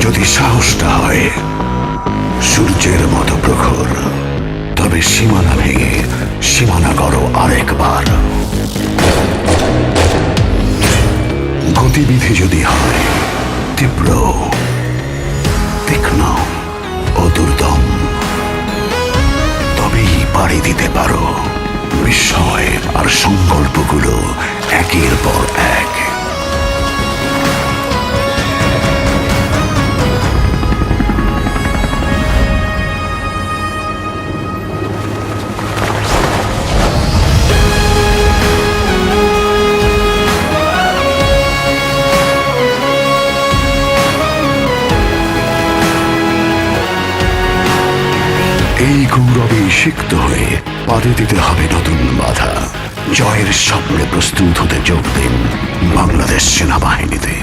যদি সাহসটা হয়, সূর্যের মতো প্রখর, তবে সীমানা ভেঙে সীমানা করো আরেকবার। গতিবিধি যদি হয়, তীব্র, তীক্ষ্ণ ও দুর্দম, তবেই পাড়ি দিতে পারো। বিস্ময় আর সংকল্পগুলো একের পর এক। এই গৌরবে সিক্ত হয়ে পাড়ে দিতে হবে নতুন বাধা। জয়ের স্বপ্নে প্রস্তুত হতে যোগ দিন বাংলাদেশ সেনাবাহিনীতে।